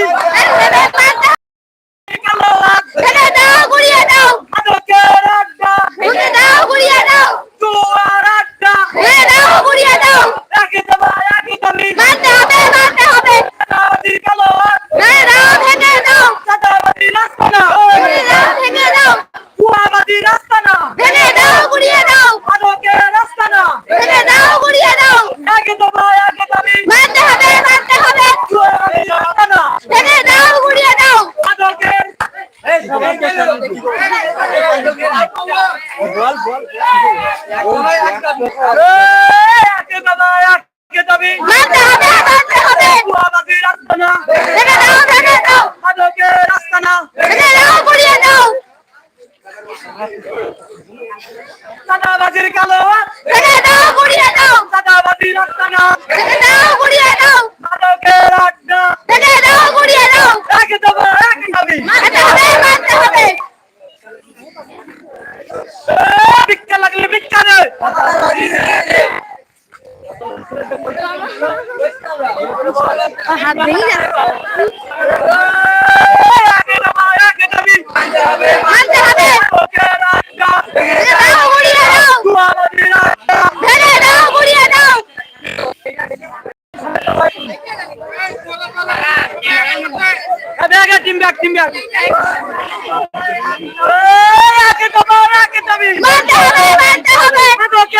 Please. Team back team back আগে তো আগে যাবি মানতে হবে মানতে হবে।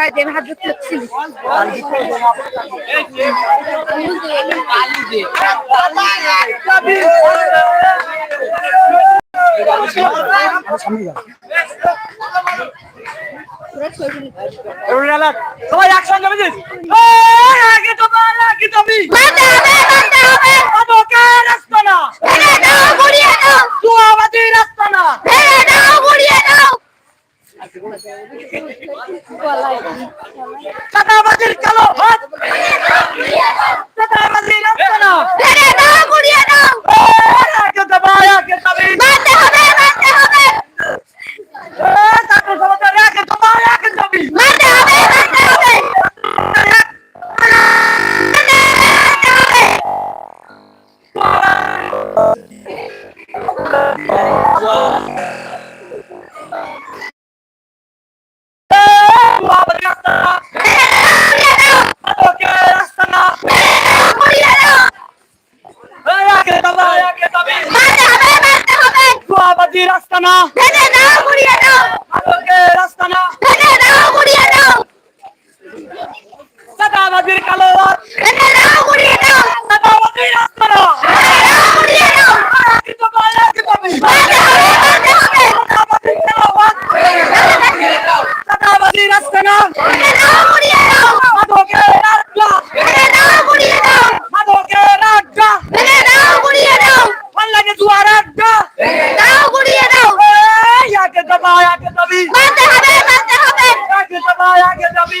সবাই দেড় হাত ধরতে হচ্ছিল সবাই একসাথে চাঁদাবাজির কালো হাত শান্তি রাস্তা না। ভেঙে দাও গুড়িয়ে দাও। রাস্তা না। ভেঙে দাও গুড়িয়ে দাও। সাদাবাজির কালো রাত মানতে হবে মানতে হবে আগে যাবা আগে যাবি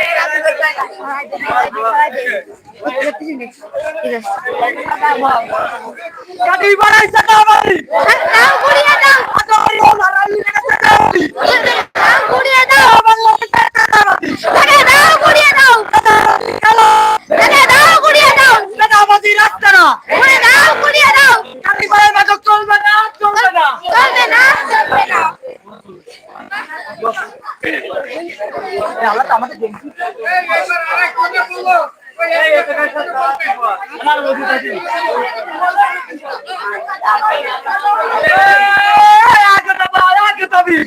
দাও ঘুরিয়ে দাও কাটি বাড়াই মাঝে চলবে না চলবে না চলবে না চলবে না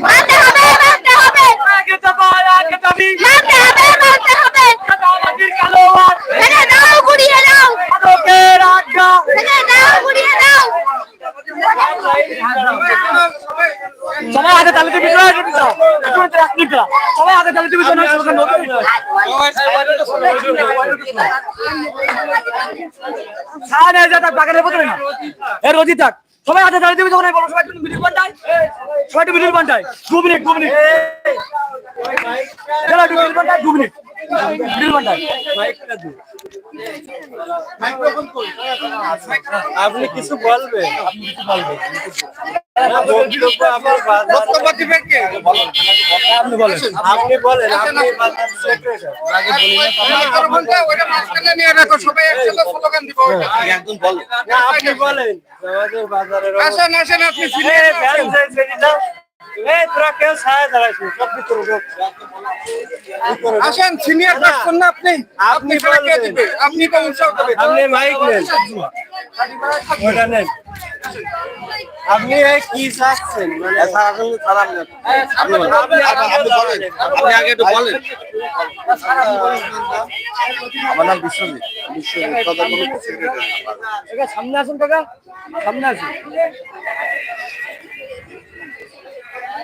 মানতে হবে মানতে হবে মানতে হবে মানতে হবে তাকে দাও ঘুরিয়ে দাও তাকে দাও ঘুরিয়ে দাও সবাই হাতে তালে দিবি তো একটু দাও একটু এক মিনিট দাও। সবাই হাতে তালে দিবি তো না স্লোগান নতুন সারা যা বাগানে না। এ রোজি থাক। সবাই হাতে দাঁড়িয়ে দিবি তখন বলব সবাই একটু মিনিট পান্টায় সবাই একটু মিনিট পান্টায় দু মিনিট দু মিনিট। দু মিনিট। আপনি কিছু বলবেন? আপনি বলেন। আপনি বলেন আপনি বাজার secretary। না, আপনি বলেন। আমাদের বাজারের আসেন সিনিয়র পার্সন না আপনি? আপনি? আপনি তো উৎসাহ দেবেন? আপনি মাইক নেন। ওটা নেন। আপনি কি চাচ্ছেন? মানে আপনি আপনি আগে একটু বলেন। আমার নাম বিশ্বজিৎ। বিশ্বজিৎ সামনে আসুন কাকা। সামনে আসুন হ্যাঁ, আপনি বলেন গুরুতর বই তার এ বক্তব্য দিচ্ছে বাচ্চারা দেড় বছর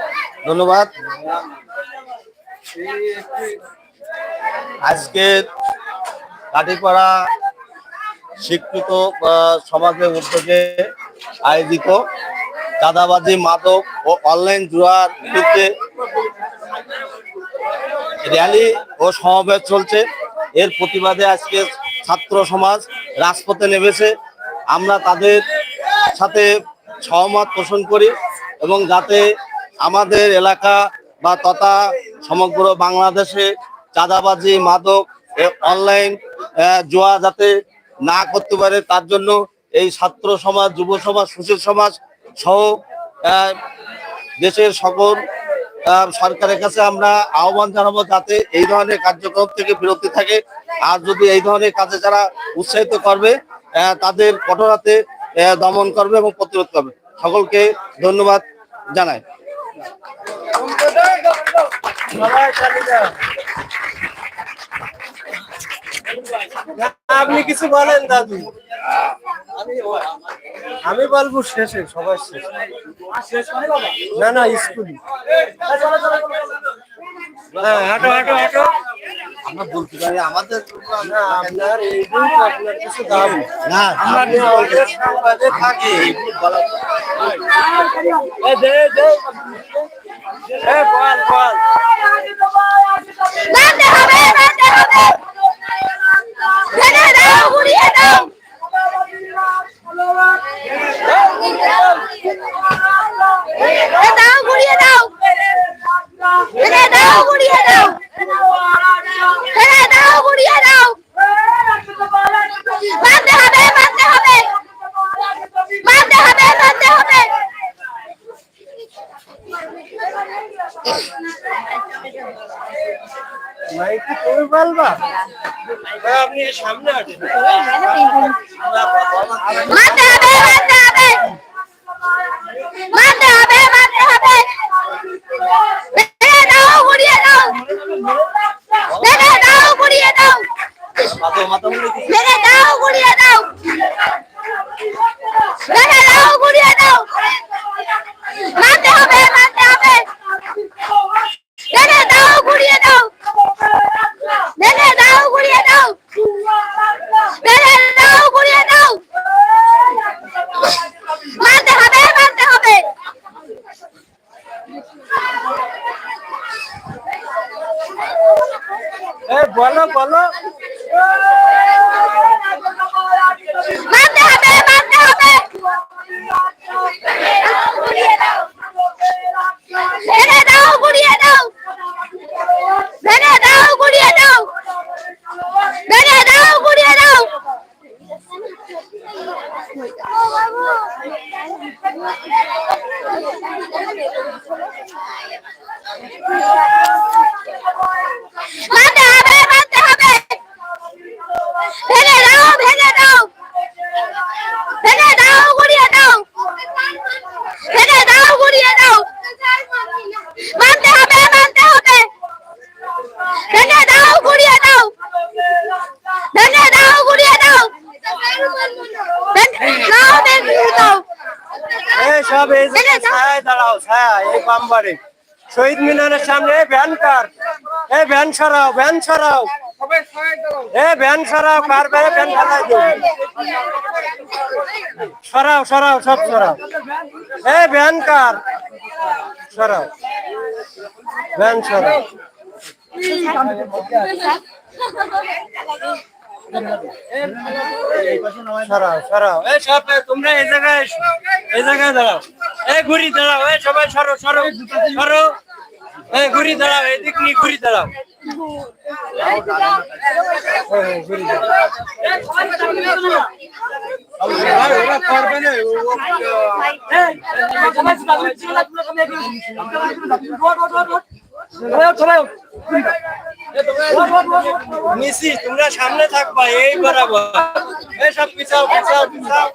ধন্যবাদ। আজকে কাটিপাড়া স্বীকৃত সমাজের উদ্যোগে আয়োজিত চাঁদাবাজি, মাদক ও অনলাইন জুয়ার বিরুদ্ধে র্যালি ও সমাবেশ চলছে। এর প্রতিবাদে আজকে ছাত্র সমাজ রাজপথে নেমেছে। আমরা তাদের সাথে সহমত পোষণ করি এবং যাতে আমাদের এলাকা বা তথা সমগ্র বাংলাদেশে চাঁদাবাজি, মাদক অনলাইন জোয়া যাতে না করতে পারে, তার জন্য এই ছাত্র সমাজ, যুব সমাজ সুশীল সমাজ সহ দেশের সকল সরকারের কাছে আমরা আহ্বান জানাব যাতে এই ধরনের কার্যক্রম থেকে বিরতি থাকে। আর যদি এই ধরনের কাজে যারা উৎসাহিত করবে তাদের কঠোরাতে দমন করবে এবং প্রতিরোধ করবে। সকলকে ধন্যবাদ জানাই। সবাই আপনি কিছু বলেন দাদু আমি বলব শেষে সবার শেষ মানে না না স্কুলে হ্যাঁ হাঁটো হাঁটো হাঁটো আমরা বলতে পারি আমাদের আপনার আপনার কিছু দাম না আপনি থাকি এ বল বল। ভাই কি কোরবাল বা ভাই আপনি সামনে আসেন। মারতে হবে মারতে হবে। মারতে হবে মারতে হবে। মেরে দাও ঘুরিয়ে দাও। মেরে দাও ঘুরিয়ে দাও। মেরে বলো বলো মারতে হবে মারতে হবে ভেঙে দাও গুড়িয়ে দাও ভেঙে দাও গুড়িয়ে দাও ভেঙে দাও গুড়িয়ে দাও মারতে হবে মারতে হবে ভেঙে দাও ভেঙে দাও ভেঙে দাও গুড়িয়ে দাও ভেঙে দাও গুড়িয়ে দাও মানতে হবে মানতে হবে ভেঙে দাও গুড়িয়ে দাও ভেঙে দাও গুড়িয়ে দাও ভেঙে দাও ভেঙে দাও সব এই জায়গায় ছায়ায় দাঁড়াও ছায়া এই পাম্বারে শহীদ মিনারের সামনে ভ্যান কার? এই ভ্যান সরাও ভ্যান সরাও। এ ভ্যান সরাও কার ভ্যানে ভ্যান ফেলাই দেবো সরাও সরাও সব সরাও। এ ভ্যান কার? সরাও। ভ্যান সরাও। তোমরা এই জায়গায় এই জায়গায় দাঁড়াও এই ঘুরি দাঁড়াও এই সবাই সরো সরো সরো এই ঘুরি দাঁড়াও এদিক নিয়ে ঘুরি দাঁড়াও হ্যাঁ, হ্যাঁ, ওরা ও- তোমরা সামনে থাকবা এই বরাবর। এই সব পিছাও পিছাও পিছাও।